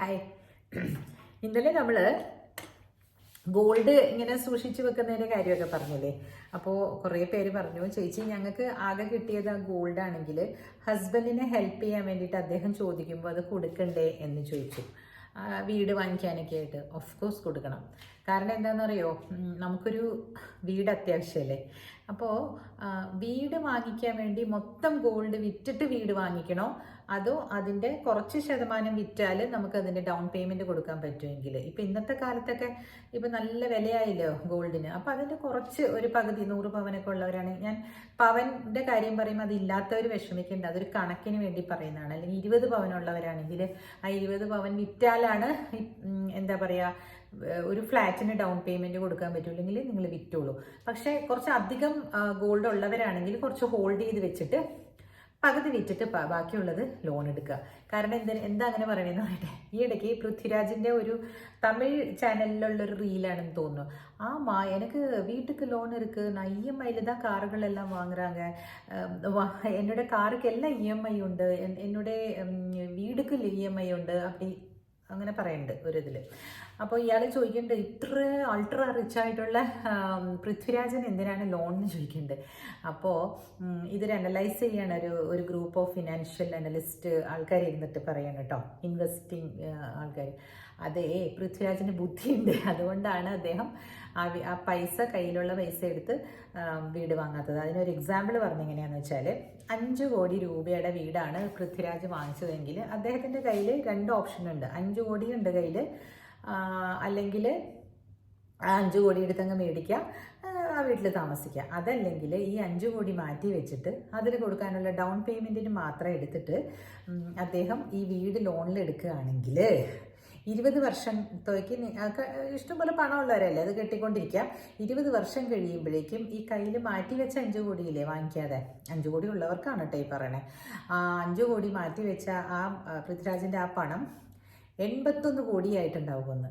Hi ഇന്നലെ നമ്മൾ gold ഇങ്ങനെ സൂക്ഷിച്ചു വെക്കുന്നതിന്റെ കാര്യമൊക്കെ പറഞ്ഞില്ലേ? അപ്പോൾ കുറേ പേര് പറഞ്ഞു ചേച്ചി ഞങ്ങൾക്ക് ആകെ കിട്ടിയത് ആ ഗോൾഡ് ആണെങ്കിൽ ഹസ്ബൻഡിനെ ഹെൽപ്പ് ചെയ്യാൻ വേണ്ടിയിട്ട് അദ്ദേഹം ചോദിക്കുമ്പോൾ അത് കൊടുക്കണ്ടേ? എന്ന് ചോദിച്ചു. വീട് വാങ്ങിക്കാനൊക്കെ ആയിട്ട് ഓഫ് കോഴ്സ് കൊടുക്കണം. കാരണം എന്താണെന്നറിയോ നമുക്കൊരു വീട് അത്യാവശ്യമല്ലേ അപ്പോൾ വീട് വാങ്ങിക്കാൻ വേണ്ടി മൊത്തം ഗോൾഡ് വിറ്റിട്ട് വീട് വാങ്ങിക്കണോ? അതോ അതിന്റെ കുറച്ച് ശതമാനം വിറ്റാൽ നമുക്ക് അതിന്റെ ഡൗൺ പേയ്മെന്റ് കൊടുക്കാൻ പറ്റുമെങ്കിൽ ഇപ്പം ഇന്നത്തെ കാലത്തൊക്കെ ഇപ്പം നല്ല വിലയായില്ലോ ഗോൾഡിന്? അപ്പം അതിന്റെ കുറച്ച് ഒരു പകുതി നൂറ് പവനൊക്കെ ഉള്ളവരാണ്. ഞാൻ പവന്റെ കാര്യം പറയുമ്പോൾ അത് ഇല്ലാത്തവർ വിഷമിക്കേണ്ട. അതൊരു കണക്കിന് വേണ്ടി പറയുന്നതാണ്. അല്ലെങ്കിൽ ഇരുപത് പവനുള്ളവരാണെങ്കിൽ ആ ഇരുപത് പവൻ വിറ്റാലാണ് എന്താ പറയുക ഒരു ഫ്ലാറ്റിന് ഡൗൺ പേയ്മെന്റ് കൊടുക്കാൻ പറ്റുമില്ലെങ്കിൽ നിങ്ങൾ വിറ്റോളൂ. പക്ഷേ കുറച്ച് അധികം ഗോൾഡ് ഉള്ളവരാണെങ്കിൽ കുറച്ച് ഹോൾഡ് ചെയ്ത് വെച്ചിട്ട് പകുതി വിറ്റിട്ട് പ- ബാക്കിയുള്ളത് ലോൺ എടുക്കുക കാരണം എന്ത് എന്താ അങ്ങനെ പറയണേന്ന് പറയട്ടെ ഈ ഇടയ്ക്ക് പൃഥ്വിരാജിന്റെ ഒരു തമിഴ് ചാനലിലുള്ള ഒരു റീലാണെന്ന് തോന്നുന്നു ஆமா எனக்கு வீட்டுக்கு லோன் இருக்கு நான் இஎம்ஐல தான் கார்கள் எல்லாம் வாங்குறாங்க அம், வா- என்னோட காருக்கு எல்லாம் இஎம்ஐ ഉണ്ട് എൻ- என்னோட ഉം, വീടുക്ക് ഇഎംഐ ഉണ്ട് അപ്പടി അങ്ങനെ പറയുന്നുണ്ട് ഒരു ഇതിൽ അപ്പോൾ ഇയാൾ ചോദിക്കേണ്ടത് ഇത്ര അൾട്രാ റിച്ച് ആയിട്ടുള്ള പൃഥ്വിരാജൻ എന്തിനാണ് ലോൺ എന്ന് ചോദിക്കേണ്ടത് അപ്പോൾ ഇതൊരു അനലൈസ് ചെയ്യാണ്. ഒരു ഒരു ഗ്രൂപ്പ് ഓഫ് ഫിനാൻഷ്യൽ അനലിസ്റ്റ് ആൾക്കാർ ഇരുന്നിട്ട് പറയാണ് കേട്ടോ ഇൻവെസ്റ്റിംഗ് ആൾക്കാർ അതേ പൃഥ്വിരാജിന് ബുദ്ധിയുണ്ട്. അതുകൊണ്ടാണ് അദ്ദേഹം ആ ആ പൈസ കയ്യിലുള്ള പൈസ എടുത്ത് വീട് വാങ്ങാത്തത്. അതിനൊരു എക്സാമ്പിൾ പറഞ്ഞു എങ്ങനെയാണെന്ന് വെച്ചാൽ അഞ്ച് കോടി രൂപയുടെ വീടാണ് പൃഥ്വിരാജ് വാങ്ങിച്ചതെങ്കിൽ അദ്ദേഹത്തിന്റെ കയ്യിൽ രണ്ട് ഓപ്ഷൻ ഉണ്ട്. അഞ്ച് കോടി ഉണ്ട് കയ്യിൽ അല്ലെങ്കിൽ അഞ്ച് കോടി എടുത്തങ്ങ് മേടിക്കുക ആ വീട്ടിൽ താമസിക്കുക. അതല്ലെങ്കിൽ ഈ അഞ്ച് കോടി മാറ്റി വെച്ചിട്ട് അതിന് കൊടുക്കാനുള്ള ഡൗൺ പേയ്മെന്റിന് മാത്രം എടുത്തിട്ട് അദ്ദേഹം ഈ വീട് ലോണിൽ എടുക്കുകയാണെങ്കിൽ ഇരുപത് വർഷത്തേക്ക് നി- ആ ക- ഇഷ്ടംപോലെ പണമുള്ളവരല്ലേ? അത് കെട്ടിക്കൊണ്ടിരിക്കുക ഇരുപത് വർഷം കഴിയുമ്പോഴേക്കും ഈ കയ്യിൽ മാറ്റി വെച്ച അഞ്ച് കോടിയില്ലേ വാങ്ങിക്കാതെ? അഞ്ച് കോടി ഉള്ളവർക്കാണ് കേട്ടോ ഈ പറയണേ. ആ അഞ്ച് കോടി മാറ്റി വെച്ച ആ, പൃഥ്വിരാജിന്റെ ആ പണം എൺപത്തൊന്ന് കോടിയായിട്ടുണ്ടാവുമെന്ന്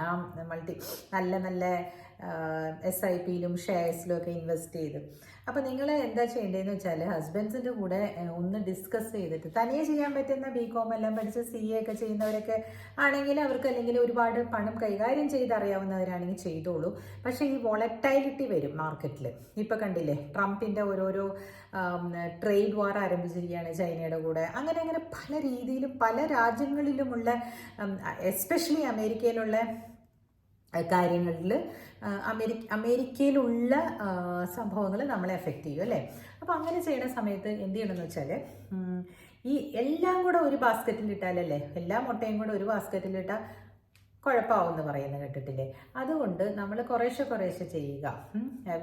ആ മൾട്ടി നല്ല നല്ല എസ് ഐ പിയിലും ഷെയർസിലും ഒക്കെ ഇൻവെസ്റ്റ് ചെയ്ത്. അപ്പോൾ നിങ്ങൾ എന്താ ചെയ്യേണ്ടതെന്ന് വെച്ചാൽ ഹസ്ബൻഡ്സിന്റെ കൂടെ ഒന്ന് ഡിസ്കസ് ചെയ്തിട്ട് തനിയെ ചെയ്യാൻ പറ്റുന്ന ബി കോം എല്ലാം പഠിച്ച് സി എ ഒക്കെ ചെയ്യുന്നവരൊക്കെ ആണെങ്കിൽ അവർക്ക് അല്ലെങ്കിൽ ഒരുപാട് പണം കൈകാര്യം ചെയ്തറിയാവുന്നവരാണെങ്കിൽ ചെയ്തോളൂ. പക്ഷേ ഈ വോളറ്റൈലിറ്റി വരും മാർക്കറ്റിൽ ഇപ്പോൾ കണ്ടില്ലേ ട്രംപിന്റെ ഓരോരോ ട്രേഡ് വാർ ആരംഭിച്ചിരിക്കുകയാണ് ചൈനയുടെ കൂടെ. അങ്ങനെ അങ്ങനെ പല രീതിയിലും പല രാജ്യങ്ങളിലുമുള്ള എസ്പെഷ്യലി അമേരിക്കയിലുള്ള കാര്യങ്ങളിൽ അമേരിക്ക അമേരിക്കയിലുള്ള സംഭവങ്ങൾ നമ്മളെ എഫക്റ്റ് ചെയ്യും അല്ലേ? അപ്പോൾ അങ്ങനെ ചെയ്യുന്ന സമയത്ത് എന്ത് ചെയ്യണമെന്ന് വെച്ചാൽ ഈ എല്ലാം കൂടെ ഒരു ബാസ്ക്കറ്റിൽ ഇട്ടാലല്ലേ? എല്ലാ മുട്ടയും കൂടെ ഒരു ബാസ്ക്കറ്റിലിട്ടാൽ കുഴപ്പമാവും എന്ന് പറയുന്നത് കേട്ടിട്ടില്ലേ അതുകൊണ്ട് നമ്മൾ കുറേശ്ശെ കുറേശ്ശെ ചെയ്യുക.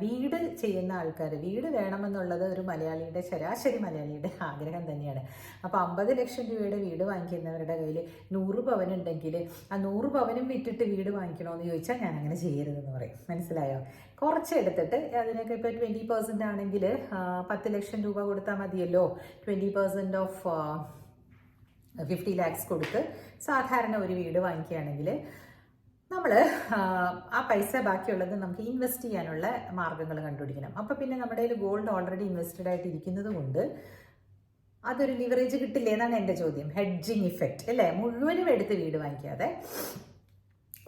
വീട് ചെയ്യുന്ന ആൾക്കാർ വീട് വേണമെന്നുള്ളത് ഒരു മലയാളിയുടെ ശരാശരി മലയാളിയുടെ ആഗ്രഹം തന്നെയാണ്. അപ്പോൾ അമ്പത് ലക്ഷം രൂപയുടെ വീട് വാങ്ങിക്കുന്നവരുടെ കയ്യിൽ നൂറ് പവൻ ഉണ്ടെങ്കിൽ ആ നൂറ് പവനും വിറ്റിട്ട് വീട് വാങ്ങിക്കണമെന്ന് ചോദിച്ചാൽ ഞാൻ അങ്ങനെ ചെയ്യരുതെന്ന് പറയും. മനസ്സിലായോ? കുറച്ച് എടുത്തിട്ട് അതിനൊക്കെ ഇപ്പോൾ ട്വന്റി പെർസെന്റ് ആണെങ്കിൽ പത്ത് ലക്ഷം രൂപ കൊടുത്താൽ മതിയല്ലോ. Twenty percent of fifty lakhs കൊടുത്ത് സാധാരണ ഒരു വീട് വാങ്ങിക്കുകയാണെങ്കിൽ നമ്മൾ ആ പൈസ ബാക്കിയുള്ളത് നമുക്ക് ഇൻവെസ്റ്റ് ചെയ്യാനുള്ള മാർഗങ്ങൾ കണ്ടുപിടിക്കണം. അപ്പോൾ പിന്നെ നമ്മുടെ കയ്യിൽ ഗോൾഡ് ഓൾറെഡി ഇൻവെസ്റ്റഡ് ആയിട്ട് ഇരിക്കുന്നത് കൊണ്ട് അതൊരു ലിവറേജ് കിട്ടില്ലേ എന്നാണ് എന്റെ ചോദ്യം. ഹെഡ്ജിങ് ഇഫക്റ്റ് അല്ലേ? മുഴുവനും എടുത്ത് വീട് വാങ്ങിക്കാതെ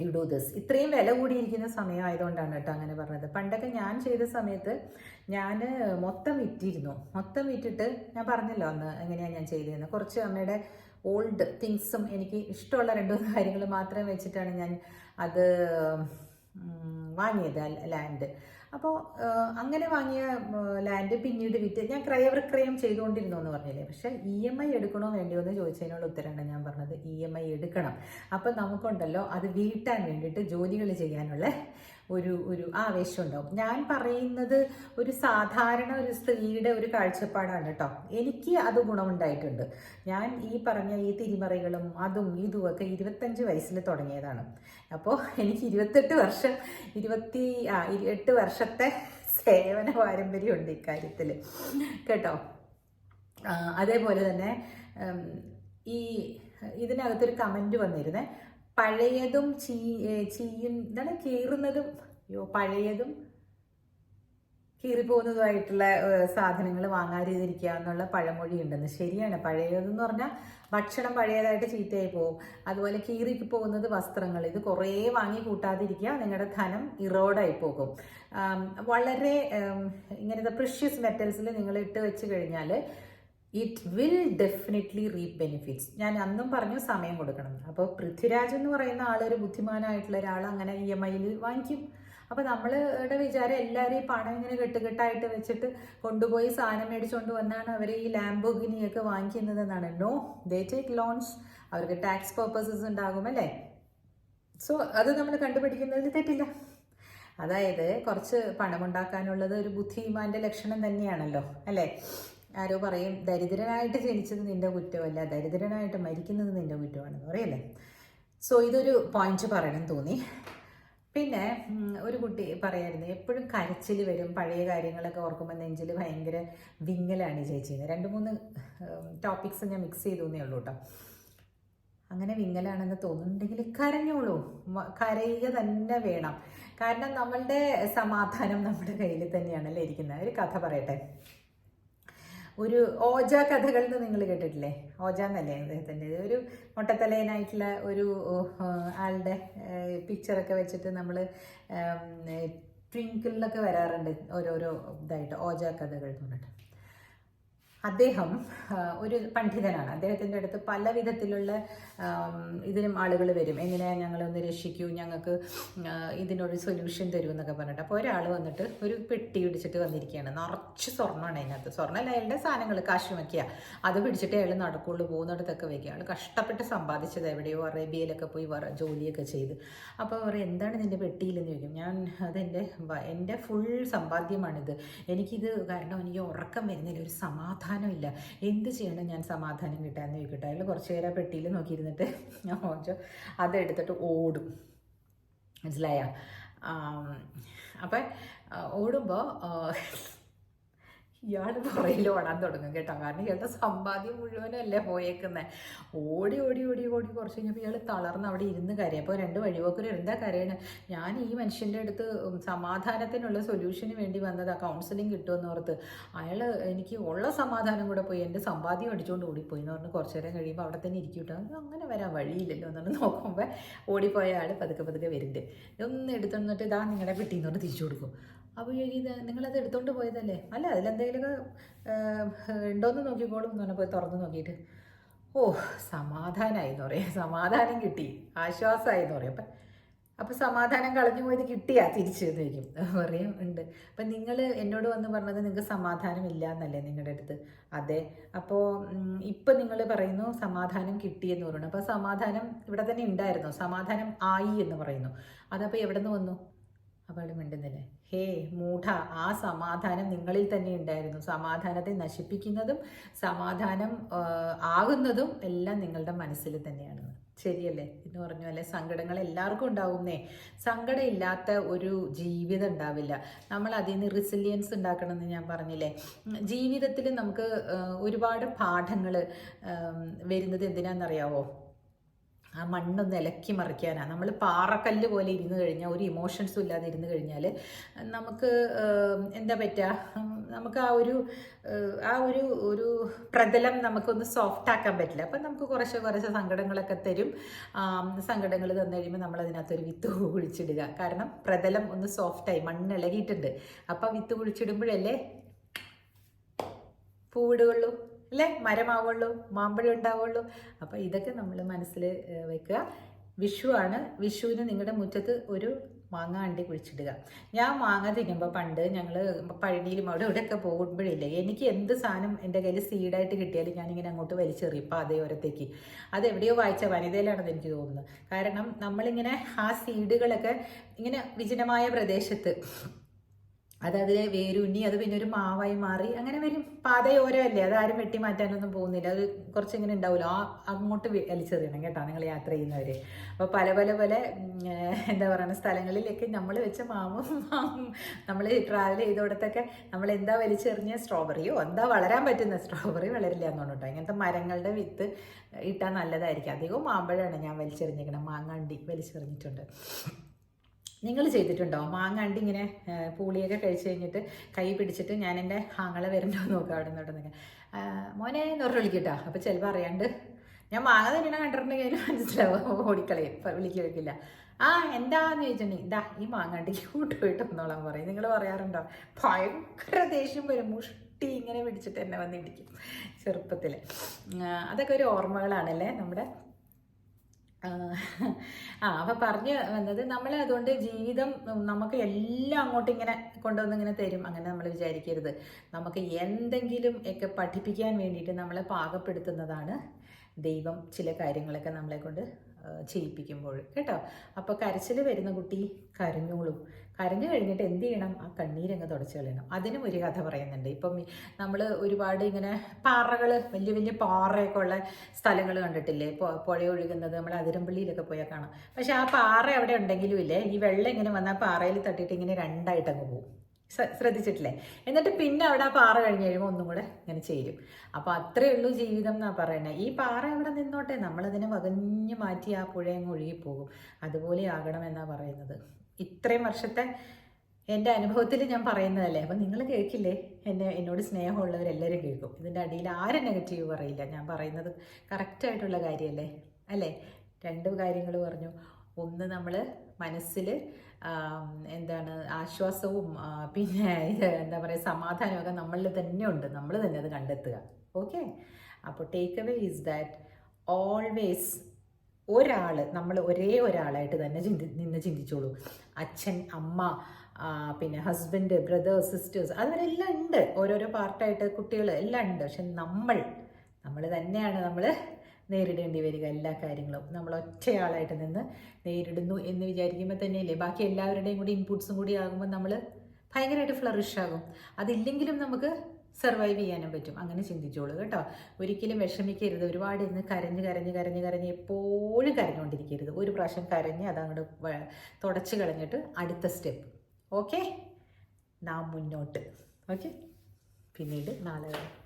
യു ഡു ദിസ് ഇത്രയും വില കൂടിയിരിക്കുന്ന സമയമായതുകൊണ്ടാണ് കേട്ടോ അങ്ങനെ പറഞ്ഞത്. പണ്ടൊക്കെ ഞാൻ ചെയ്ത സമയത്ത് ഞാൻ മൊത്തം വിറ്റിരുന്നു. മൊത്തം വിറ്റിട്ട് ഞാൻ പറഞ്ഞല്ലോ അന്ന് എങ്ങനെയാണ് ഞാൻ ചെയ്തതെന്ന്. കുറച്ച് അമ്മയുടെ ഓൾഡ് തിങ്സും എനിക്ക് ഇഷ്ടമുള്ള രണ്ടു മൂന്ന് കാര്യങ്ങൾ മാത്രം വെച്ചിട്ടാണ് ഞാൻ അത് വാങ്ങിയത് ലാൻഡ് അപ്പോൾ അങ്ങനെ വാങ്ങിയ ലാൻഡ് പിന്നീട് വിറ്റ് ഞാൻ ക്രയവിക്രയം ചെയ്തുകൊണ്ടിരുന്നു എന്ന് പറഞ്ഞില്ലേ? പക്ഷേ ഇ എം ഐ എടുക്കണോ വേണ്ടിയോ എന്ന് ചോദിച്ചതിനുള്ള ഉത്തരമാണ് ഞാൻ പറഞ്ഞത് ഇ എം ഐ എടുക്കണം. അപ്പം നമുക്കുണ്ടല്ലോ അത് വീട്ടാൻ വേണ്ടിയിട്ട് ജോലികൾ ചെയ്യാനുള്ള ഒരു ഒരു ആവേശം ഉണ്ടാവും. ഞാൻ പറയുന്നത് ഒരു സാധാരണ ഒരു സ്ത്രീയുടെ ഒരു കാഴ്ചപ്പാടാണ് കേട്ടോ. എനിക്ക് അത് ഗുണമുണ്ടായിട്ടുണ്ട്. ഞാൻ ഈ പറഞ്ഞ ഈ തിരിമറികളും അതും ഇതും ഒക്കെ ഇരുപത്തഞ്ച് വയസ്സിൽ തുടങ്ങിയതാണ്. അപ്പോൾ എനിക്ക് ഇരുപത്തെട്ട് വർഷം ഇരുപത്തി ആ എട്ട് വർഷത്തെ സേവന പാരമ്പര്യമുണ്ട് ഇക്കാര്യത്തിൽ. കേട്ടോ? അതേപോലെ തന്നെ ഈ ഇതിനകത്തൊരു കമന്റ് വന്നിരുന്നേ. പഴയതും ചീ ചീയും എന്താണ് കീറുന്നതും. അയ്യോ പഴയതും കീറിപ്പോകുന്നതുമായിട്ടുള്ള സാധനങ്ങൾ വാങ്ങാതിരിക്കുക എന്നുള്ള പഴമൊഴി ഉണ്ടെന്ന് ശരിയാണ്. പഴയതെന്ന് പറഞ്ഞാൽ ഭക്ഷണം പഴയതായിട്ട് ചീത്തയായി പോകും. അതുപോലെ കീറി പോകുന്നത് വസ്ത്രങ്ങൾ ഇത് കുറേ വാങ്ങി കൂട്ടാതിരിക്കുക നിങ്ങളുടെ ധനം ഇറോഡായി പോകും. വളരെ ഇങ്ങനത്തെ പ്രിഷ്യസ് മെറ്റൽസിൽ നിങ്ങൾ ഇട്ട് വെച്ച് കഴിഞ്ഞാൽ it will definitely reap benefits ഞാൻ അന്നും പറഞ്ഞു സമയം കൊടുക്കണം. അപ്പോൾ പൃഥ്വിരാജ് എന്ന് പറയുന്ന ആളൊരു ബുദ്ധിമാനായിട്ടുള്ള ഒരാൾ അങ്ങനെ ഇ എം ഐയിൽ വാങ്ങിക്കും. അപ്പോൾ നമ്മളുടെ വിചാരം എല്ലാവരും ഈ പണം ഇങ്ങനെ കെട്ടുകെട്ടായിട്ട് വെച്ചിട്ട് കൊണ്ടുപോയി സാധനം മേടിച്ചുകൊണ്ട് വന്നാണ് അവർ ഈ ലാംബോഗിനിയൊക്കെ വാങ്ങിക്കുന്നതെന്നാണ്. നോ ദേ ടേക്ക് ലോൺസ് അവർക്ക് ടാക്സ് പർപ്പസസ് ഉണ്ടാകും അല്ലേ? സോ അത് നമ്മൾ കണ്ടുപിടിക്കുന്നതിൽ തെറ്റില്ല. അതായത് കുറച്ച് പണമുണ്ടാക്കാനുള്ളത് ഒരു ബുദ്ധിമാന്റെ ലക്ഷണം തന്നെയാണല്ലോ അല്ലേ? ആരോ പറയും ദരിദ്രനായിട്ട് ജനിച്ചത് നിന്റെ കുറ്റമല്ല ദരിദ്രനായിട്ട് മരിക്കുന്നത് നിന്റെ കുറ്റമാണെന്ന് പറയല്ലേ? സോ ഇതൊരു പോയിന്റ് പറയണം തോന്നി. പിന്നെ ഒരു കുട്ടി പറയായിരുന്നു എപ്പോഴും കരച്ചിൽ വരും പഴയ കാര്യങ്ങളൊക്കെ ഓർക്കുമ്പോൾ നെഞ്ചിൽ ഭയങ്കര വിങ്ങലാണ് ചേച്ചി രണ്ട് മൂന്ന് ടോപ്പിക്സ് ഞാൻ മിക്സ് ചെയ്തു ഉള്ളൂ കേട്ടോ അങ്ങനെ വിങ്ങലാണെന്ന് തോന്നുന്നുണ്ടെങ്കിൽ കരഞ്ഞോളൂ. കരയുക തന്നെ വേണം. കാരണം നമ്മളുടെ സമാധാനം നമ്മുടെ കയ്യിൽ തന്നെയാണല്ലേ ഇരിക്കുന്നത്. ഒരു കഥ പറയട്ടെ. ഒരു ഓജ കഥകൾ എന്ന് നിങ്ങൾ കേട്ടിട്ടില്ലേ? ഓജ എന്നല്ലേ അദ്ദേഹത്തിന്റെ? ഒരു മുട്ടത്തലയനായിട്ടുള്ള ഒരു ആളുടെ പിക്ചറൊക്കെ വെച്ചിട്ട് നമ്മൾ ട്വിങ്കിളിലൊക്കെ വരാറുണ്ട് ഓരോരോ ഇതായിട്ട് ഓജ കഥകൾ എന്ന് പറഞ്ഞിട്ട്. അദ്ദേഹം ഒരു പണ്ഡിതനാണ്. അദ്ദേഹത്തിന്റെ അടുത്ത് പല വിധത്തിലുള്ള ഇതിനും ആളുകൾ വരും. എങ്ങനെയാണ് ഞങ്ങളൊന്ന് രക്ഷിക്കൂ ഞങ്ങൾക്ക് ഇതിനൊരു സൊല്യൂഷൻ തരും എന്നൊക്കെ പറഞ്ഞിട്ട്. അപ്പോൾ ഒരാൾ വന്നിട്ട് ഒരു പെട്ടി പിടിച്ചിട്ട് വന്നിരിക്കുകയാണ്. നിറച്ച് സ്വർണമാണ് അതിനകത്ത്. സ്വർണ അയാളുടെ സാധനങ്ങൾ കാശുമൊക്കെയാ. അത് പിടിച്ചിട്ട് അയാൾ നടക്കുള്ളൂ പോകുന്നിടത്തൊക്കെ വയ്ക്കുക. അയാൾ കഷ്ടപ്പെട്ട് സമ്പാദിച്ചത് എവിടെയോ അറേബ്യയിലൊക്കെ പോയി ജോലിയൊക്കെ ചെയ്ത്. അപ്പോൾ അവർ എന്താണ് നിന്റെ പെട്ടിയിലെന്ന് ചോദിക്കും. ഞാൻ അതെന്റെ എന്റെ ഫുൾ സമ്പാദ്യമാണിത്. എനിക്കിത് കാരണം എനിക്ക് ഉറക്കം വരുന്നില്ല. ഒരു സമാധാനമില്ല. എന്ത് ചെയ്യണം ഞാൻ സമാധാനം കിട്ടാന്ന് ചോദിക്കട്ടെ. അയാൾ കുറച്ച് നേരം ആ പെട്ടിയിൽ നോക്കിയിരുന്നിട്ട് ഞാൻ ഓജോ അതെടുത്തിട്ട് ഓടും. മനസ്സിലായ? അപ്പം ഓടുമ്പോൾ ഇയാൾ പുറയിൽ ഓടാൻ തുടങ്ങും കേട്ടോ. കാരണം ഇയാളുടെ സമ്പാദ്യം മുഴുവനല്ലേ പോയേക്കുന്നത് ഓടി ഓടി ഓടി ഓടി കുറച്ച് കഴിഞ്ഞപ്പോൾ ഇയാൾ തളർന്ന് അവിടെ ഇരുന്ന് കരയും. അപ്പോൾ രണ്ട് വഴിപോക്കർ എന്താ കരയണേ? ഞാൻ ഈ മനുഷ്യന്റെ അടുത്ത് സമാധാനത്തിനുള്ള സൊല്യൂഷന് വേണ്ടി വന്നതാ കൗൺസിലിംഗ് കിട്ടുമെന്ന് ഓർത്ത്. അയാൾ എനിക്ക് ഉള്ള സമാധാനം കൂടെ പോയി എന്റെ സമ്പാദ്യം അടിച്ചുകൊണ്ട് ഓടിപ്പോയി എന്ന് പറഞ്ഞ് കുറച്ച് നേരം കഴിയുമ്പോൾ അവിടെ തന്നെ ഇരിക്കും കേട്ടോ. അങ്ങനെ വരാൻ വഴിയില്ലല്ലോ എന്ന് നോക്കുമ്പോൾ ഓടിപ്പോയ ആൾ പതുക്കെ പതുക്കെ വരുന്നുണ്ട്. ഇതൊന്ന് എടുത്തുന്നിട്ട് ഇതാ നിങ്ങളുടെ പെട്ടിന്ന് പറഞ്ഞ് തിരിച്ചു കൊടുക്കും. അപ്പോൾ ഇത് നിങ്ങളത് എടുത്തുകൊണ്ട് പോയതല്ലേ? അല്ല അതിലെന്തെങ്കിലുമൊക്കെ ഉണ്ടോയെന്ന് നോക്കിക്കോളും എന്ന് പോയി തുറന്ന് നോക്കിയിട്ട്. ഓ സമാധാനമായി എന്ന് പറയാം. സമാധാനം കിട്ടി. ആശ്വാസമായി എന്ന് പറയാം. അപ്പം അപ്പോൾ സമാധാനം കളഞ്ഞു പോയത് കിട്ടിയാ തിരിച്ചു ചോദിക്കും. പറയും ഉണ്ട്. അപ്പം നിങ്ങൾ എന്നോട് വന്ന് പറഞ്ഞത് നിങ്ങൾക്ക് സമാധാനം ഇല്ല എന്നല്ലേ നിങ്ങളുടെ അടുത്ത്? അതെ. അപ്പോൾ ഇപ്പം നിങ്ങൾ പറയുന്നു സമാധാനം കിട്ടി എന്ന് പറയുന്നു. അപ്പോൾ സമാധാനം ഇവിടെ തന്നെ ഉണ്ടായിരുന്നു. സമാധാനം ആയി എന്ന് പറയുന്നു. അതപ്പോൾ എവിടെ നിന്ന് വന്നു? അപ്പോൾ അവിടെ മിണ്ടുന്നില്ലേ ഹേ മൂഢ ആ സമാധാനം നിങ്ങളിൽ തന്നെ ഉണ്ടായിരുന്നു. സമാധാനത്തെ നശിപ്പിക്കുന്നതും സമാധാനം ആകുന്നതും എല്ലാം നിങ്ങളുടെ മനസ്സിൽ തന്നെയാണ്. ശരിയല്ലേ? എന്ന് പറഞ്ഞു അല്ലേ? സങ്കടങ്ങൾ എല്ലാവർക്കും ഉണ്ടാവുന്നേ. സങ്കടം ഇല്ലാത്ത ഒരു ജീവിതം ഉണ്ടാവില്ല. നമ്മൾ അതിൽ നിന്ന് റിസിലിയൻസ് ഉണ്ടാക്കണം എന്ന് ഞാൻ പറഞ്ഞില്ലേ? ജീവിതത്തിൽ നമുക്ക് ഒരുപാട് പാഠങ്ങൾ വരുന്നത് എന്തിനാണെന്നറിയാവോ? ആ മണ്ണൊന്ന് ഇലക്കി മറിക്കാനാണ് നമ്മൾ പാറക്കല്ല് പോലെ ഇരുന്ന് കഴിഞ്ഞാൽ ഒരു ഇമോഷൻസും ഇല്ലാതെ ഇരുന്ന് കഴിഞ്ഞാൽ നമുക്ക് എന്താ പറ്റുക നമുക്ക് ആ ഒരു ആ ഒരു ഒരു പ്രതലം നമുക്കൊന്ന് സോഫ്റ്റ് ആക്കാൻ പറ്റില്ല. അപ്പം നമുക്ക് കുറച്ച് കുറച്ച് സങ്കടങ്ങളൊക്കെ തരും. സങ്കടങ്ങൾ തന്നു കഴിയുമ്പോൾ നമ്മൾ അതിനകത്തൊരു വിത്ത് കുഴിച്ചിടുക. കാരണം പ്രതലം ഒന്ന് സോഫ്റ്റായി മണ്ണ് ഇളകിയിട്ടുണ്ട്. അപ്പം വിത്ത് കുഴിച്ചിടുമ്പോഴല്ലേ? പൂവിടുകയുള്ളൂ. അല്ലേ? മരമാവുള്ളൂ മാമ്പഴം ഉണ്ടാവുള്ളൂ. അപ്പോൾ ഇതൊക്കെ നമ്മൾ മനസ്സിൽ വെക്കുക. ആണ്. വിഷുവിന് നിങ്ങളുടെ മുറ്റത്ത് ഒരു മാങ്ങ അണ്ടി കുഴിച്ചിടുക. ഞാൻ മാങ്ങ തിന്നുമ്പോൾ പണ്ട് ഞങ്ങൾ പഴനിയിലും അവിടെ ഇവിടെയൊക്കെ പോകുമ്പോഴില്ലേ എനിക്ക് എന്ത് സാധനം എന്റെ കയ്യിൽ സീഡായിട്ട് കിട്ടിയാലും ഞാനിങ്ങനെ അങ്ങോട്ട് വലിച്ചെറിയും പാതയോരത്തേക്ക്. അത് എവിടെയോ വായിച്ച വനിതയിലാണെന്ന് എനിക്ക് തോന്നുന്നത് കാരണം നമ്മളിങ്ങനെ ആ സീഡുകളൊക്കെ ഇങ്ങനെ വിജനമായ പ്രദേശത്ത് അത് അതിൽ വേരുണ്ണി അത് പിന്നെ ഒരു മാവായി മാറി അങ്ങനെ വരും. പാതയോരമല്ലേ അത് ആരും വെട്ടി മാറ്റാനൊന്നും പോകുന്നില്ല. അത് കുറച്ച് ഇങ്ങനെ ഉണ്ടാവില്ല ആ അങ്ങോട്ട് വലിച്ചെറിയണം കേട്ടോ നിങ്ങൾ യാത്ര ചെയ്യുന്നവർ അപ്പോൾ പല പല പല എന്താ പറയുക സ്ഥലങ്ങളിലൊക്കെ നമ്മൾ വെച്ച മാവും നമ്മൾ ട്രാവൽ ചെയ്തോടത്തൊക്കെ നമ്മൾ എന്താ വലിച്ചെറിഞ്ഞ സ്ട്രോബെറിയോ എന്താ വളരാൻ പറ്റുന്ന സ്ട്രോബെറി വളരില്ല എന്നാണ് കേട്ടോ ഇങ്ങനത്തെ മരങ്ങളുടെ വിത്ത് ഇട്ടാൽ നല്ലതായിരിക്കും. അധികവും മാമ്പഴമാണ് ഞാൻ വലിച്ചെറിഞ്ഞിരിക്കണം മാങ്ങാണ്ടി വലിച്ചെറിഞ്ഞിട്ടുണ്ട്. നിങ്ങൾ ചെയ്തിട്ടുണ്ടോ? മാങ്ങാണ്ട് ഇങ്ങനെ പൂളിയൊക്കെ കഴിച്ചു കഴിഞ്ഞിട്ട് കൈ പിടിച്ചിട്ട് ഞാൻ എന്റെ ആങ്ങളെ വരണ്ടോ നോക്കാം അവിടെ നിന്ന് നിങ്ങൾ മോനെ എന്ന് പറഞ്ഞ് വിളിക്കട്ടോ. അപ്പോൾ ചിലപ്പോൾ അറിയാണ്ട് ഞാൻ മാങ്ങ തന്നെ കണ്ടിട്ടുണ്ടെങ്കിൽ മനസ്സിലാവും. ഓടിക്കളയും. വിളിക്കുക വെക്കില്ല ആ എന്താന്ന് ചോദിച്ചിട്ടുണ്ടെങ്കിൽ ഇതാ ഈ മാങ്ങാണ്ടിക്ക് കൂട്ടുപോയിട്ട് വന്നോളാൻ പറയും. നിങ്ങൾ പറയാറുണ്ടോ? ഭയങ്കര ദേഷ്യം വരും. മുഷ്ടി ഇങ്ങനെ പിടിച്ചിട്ട് എന്നെ വന്ന് ഇടിക്കും ചെറുപ്പത്തിൽ അതൊക്കെ ഒരു ഓർമ്മകളാണല്ലേ നമ്മുടെ ആ, അപ്പം പറഞ്ഞു വന്നത് നമ്മൾ അതുകൊണ്ട് ജീവിതം നമുക്ക് എല്ലാം അങ്ങോട്ട് ഇങ്ങനെ കൊണ്ടുവന്ന് ഇങ്ങനെ തരും. അങ്ങനെ നമ്മൾ വിചാരിക്കരുത്. നമുക്ക് എന്തെങ്കിലും ഒക്കെ പഠിപ്പിക്കാൻ വേണ്ടിയിട്ട് നമ്മളെ പാകപ്പെടുത്തുന്നതാണ് ദൈവം ചില കാര്യങ്ങളൊക്കെ നമ്മളെ കൊണ്ട് ചെയ്യിപ്പിക്കുമ്പോൾ. കേട്ടോ? അപ്പോൾ കരച്ചിൽ വരുന്ന കുട്ടി കരഞ്ഞോളും. കരഞ്ഞു കഴിഞ്ഞിട്ട് എന്ത് ചെയ്യണം? ആ കണ്ണീരങ്ങ് തുടച്ചു കളയണം. അതിനും ഒരു കഥ പറയുന്നുണ്ട്. ഇപ്പം നമ്മൾ ഒരുപാട് ഇങ്ങനെ പാറകൾ വലിയ വലിയ പാറയൊക്കെ ഉള്ള സ്ഥലങ്ങൾ കണ്ടിട്ടില്ലേ? പുഴ ഒഴുകുന്നത്. നമ്മൾ അതിരമ്പള്ളിയിലൊക്കെ പോയാൽ കാണാം. പക്ഷെ ആ പാറ അവിടെ ഉണ്ടെങ്കിലും ഇല്ലേ? ഈ വെള്ളം ഇങ്ങനെ വന്നാൽ പാറയിൽ തട്ടിയിട്ട് ഇങ്ങനെ രണ്ടായിട്ട് അങ്ങ് പോകും ശ്രദ്ധിച്ചിട്ടില്ലേ? എന്നിട്ട് പിന്നെ അവിടെ ആ പാറ കഴിഞ്ഞ് കഴിയുമ്പോൾ ഒന്നും കൂടെ ഇങ്ങനെ ചേരും. അപ്പോൾ അത്രയേ ഉള്ളൂ ജീവിതം എന്നാണ് പറയുന്നത് ഈ പാറ അവിടെ നിന്നോട്ടെ? നമ്മളതിനെ വകഞ്ഞു മാറ്റി ആ പുഴയങ്ങ് ഒഴുകിപ്പോകും. അതുപോലെ ആകണം എന്നാണ് പറയുന്നത്. ഇത്രയും വർഷത്തെ എന്റെ അനുഭവത്തിൽ ഞാൻ പറയുന്നതല്ലേ? അപ്പം നിങ്ങൾ കേൾക്കില്ലേ? എന്നെ എന്നോട് സ്നേഹമുള്ളവരെല്ലാവരും കേൾക്കും. ഇതിന്റെ അടിയിൽ ആരും നെഗറ്റീവ് പറയില്ല. ഞാൻ പറയുന്നത് കറക്റ്റായിട്ടുള്ള കാര്യമല്ലേ? അല്ലേ? രണ്ട് കാര്യങ്ങൾ പറഞ്ഞു. ഒന്ന് നമ്മൾ മനസ്സിൽ എന്താണ് ആശ്വാസവും പിന്നെ എന്താ പറയുക സമാധാനമൊക്കെ നമ്മളിൽ തന്നെ ഉണ്ട്. നമ്മൾ തന്നെ അത് കണ്ടെത്തുക. ഓക്കെ അപ്പോൾ take away is that always ഒരാൾ നമ്മൾ ഒരേ ഒരാളായിട്ട് തന്നെ ചിന്തി നിന്ന് ചിന്തിച്ചോളൂ. അച്ഛൻ അമ്മ പിന്നെ ഹസ്ബൻഡ് ബ്രദേഴ്സ് സിസ്റ്റേഴ്സ് അതുവരെല്ലാം ഉണ്ട്. ഓരോരോ പാർട്ടായിട്ട് കുട്ടികൾ എല്ലാം ഉണ്ട്. പക്ഷെ നമ്മൾ നമ്മൾ തന്നെയാണ് നമ്മൾ നേരിടേണ്ടി വരിക എല്ലാ കാര്യങ്ങളും. നമ്മൾ ഒറ്റയാളായിട്ട് നിന്ന് നേരിടുന്നു എന്ന് വിചാരിക്കുമ്പോൾ തന്നെയല്ലേ? ബാക്കി എല്ലാവരുടെയും കൂടി ഇൻപുട്സും കൂടി ആകുമ്പോൾ നമ്മൾ ഭയങ്കരമായിട്ട് ഫ്ലറിഷ് ആകും. അതില്ലെങ്കിലും നമുക്ക് സർവൈവ് ചെയ്യാനും പറ്റും. അങ്ങനെ ചിന്തിച്ചോളൂ കേട്ടോ. ഒരിക്കലും വിഷമിക്കരുത്. ഒരുപാട് ഇന്ന് കരഞ്ഞ് കരഞ്ഞ് കരഞ്ഞ് കരഞ്ഞ് എപ്പോഴും കരഞ്ഞുകൊണ്ടിരിക്കരുത്. ഒരു പ്രാവശ്യം കരഞ്ഞ് അതങ്ങോട്ട് തുടച്ച് കളഞ്ഞിട്ട് അടുത്ത സ്റ്റെപ്പ്. ഓക്കെ? നാം മുന്നോട്ട്. ഓക്കെ? പിന്നീട് നാളെ